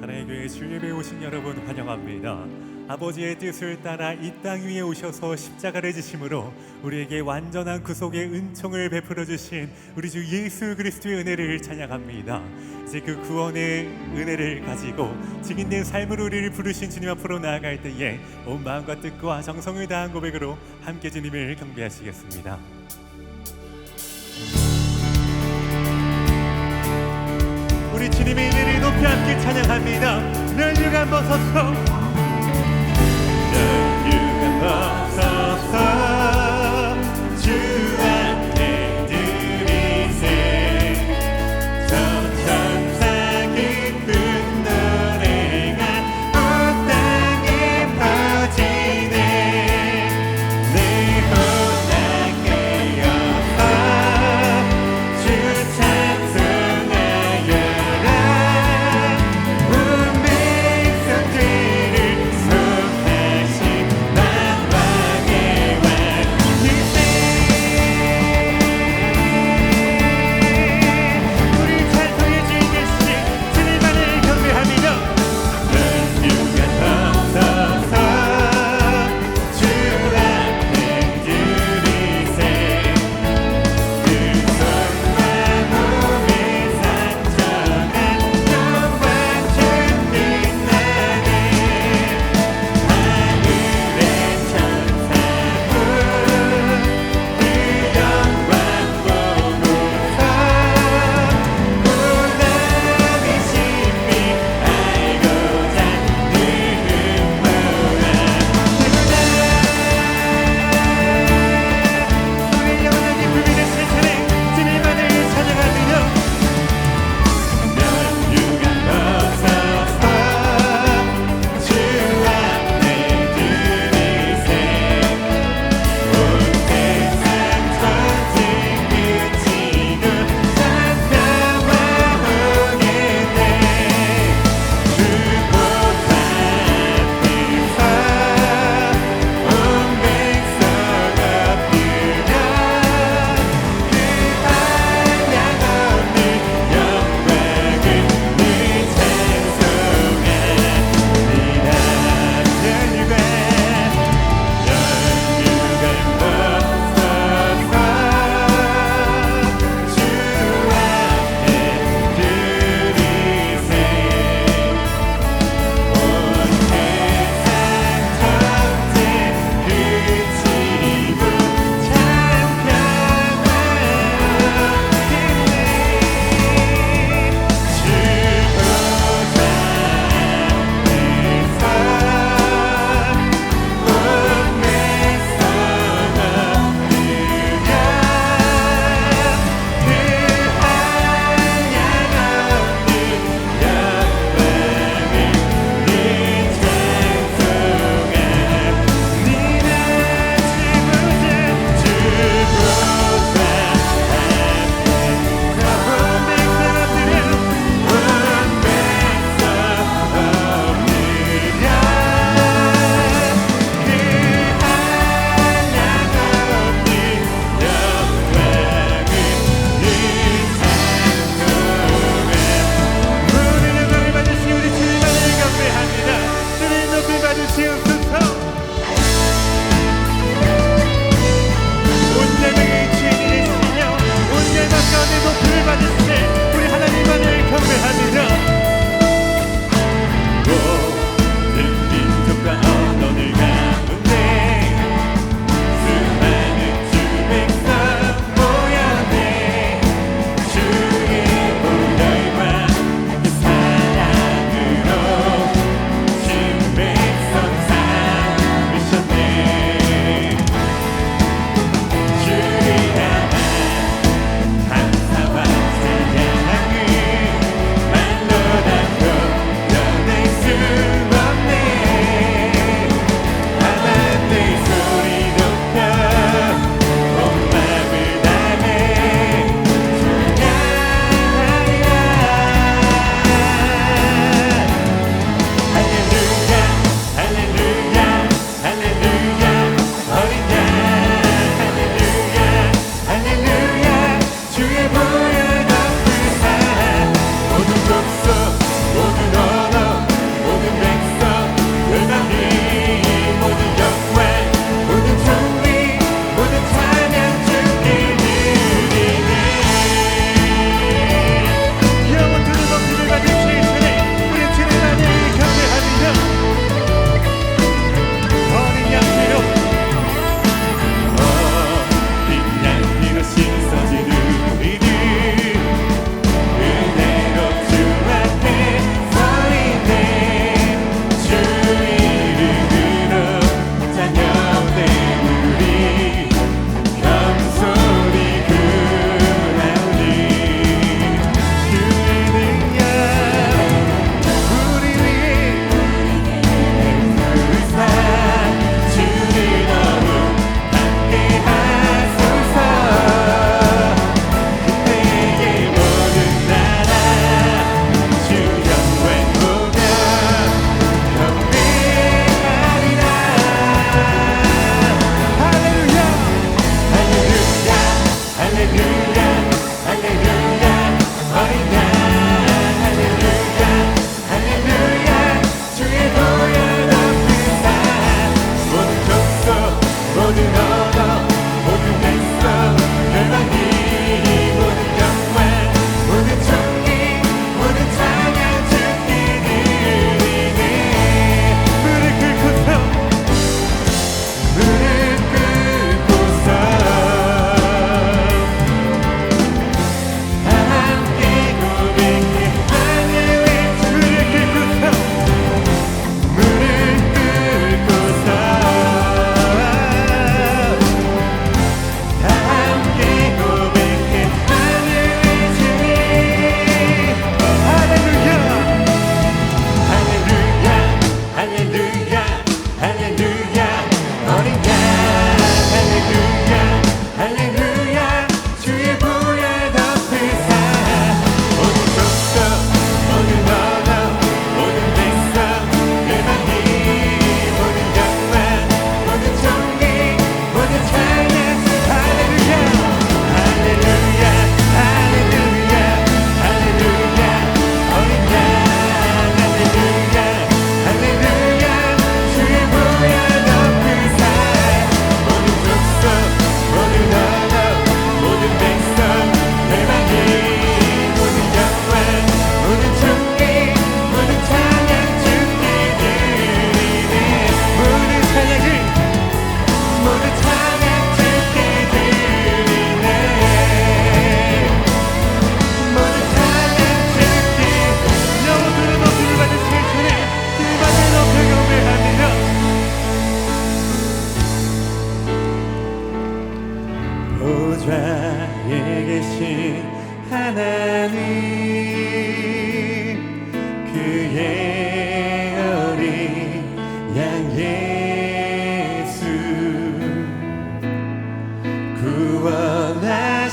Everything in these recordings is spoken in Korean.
사랑의 교회 주님에 오신 여러분 환영합니다. 아버지의 뜻을 따라 이 땅 위에 오셔서 십자가를 지심으로 우리에게 완전한 구속의 은총을 베풀어 주신 우리 주 예수 그리스도의 은혜를 찬양합니다. 이제 그 구원의 은혜를 가지고 증인된 삶으로 우리를 부르신 주님 앞으로 나아갈 때에 온 마음과 뜻과 정성을 다한 고백으로 함께 주님을 경배하시겠습니다. 우리 주님의 은혜를 높이 함께 찬양합니다. 늘 유감 벗어서 늘 유감 벗어서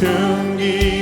증기.